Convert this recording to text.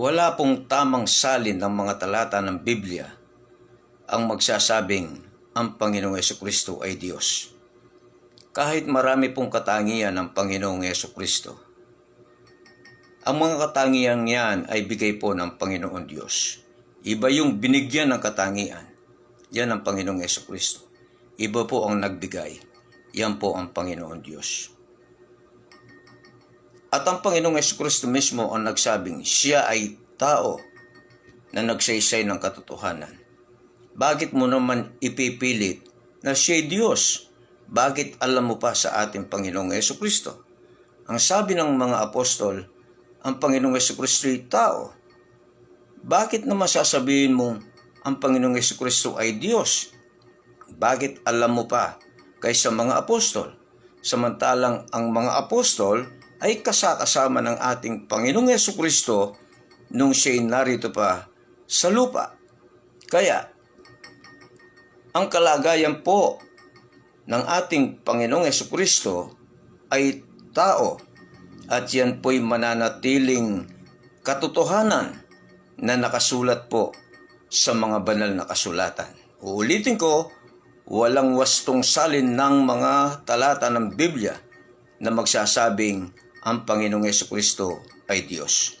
Wala pong tamang salin ng mga talata ng Biblia ang magsasabing ang Panginoong Yeso Kristo ay Diyos. Kahit marami pong katangian ng Panginoong Yeso Kristo, ang mga katangian niyan ay bigay po ng Panginoon Diyos. Iba yung binigyan ng katangian. Yan ang Panginoong Yeso Kristo. Iba po ang nagbigay. Yan po ang Panginoon Diyos. At ang Panginoong Kristo mismo ang nagsabing siya ay tao na nagsaysay ng katotohanan. Bakit mo naman ipipilit na siya ay Diyos? Bakit alam mo pa sa ating Panginoong Kristo? Ang sabi ng mga apostol, ang Panginoong Kristo ay tao. Bakit naman sasabihin mo ang Panginoong Yeso Kristo ay Diyos? Bakit alam mo pa kaysa mga apostol? Samantalang ang mga apostol ay kasakasama ng ating Panginoong Yeso Kristo nung siya'y narito pa sa lupa. Kaya, ang kalagayan po ng ating Panginoong Yeso Kristo ay tao at yan po'y mananatiling katotohanan na nakasulat po sa mga banal na kasulatan. Uulitin ko, walang wastong salin ng mga talata ng Biblia na magsasabing ang Panginoong Yeso Kristo ay Diyos.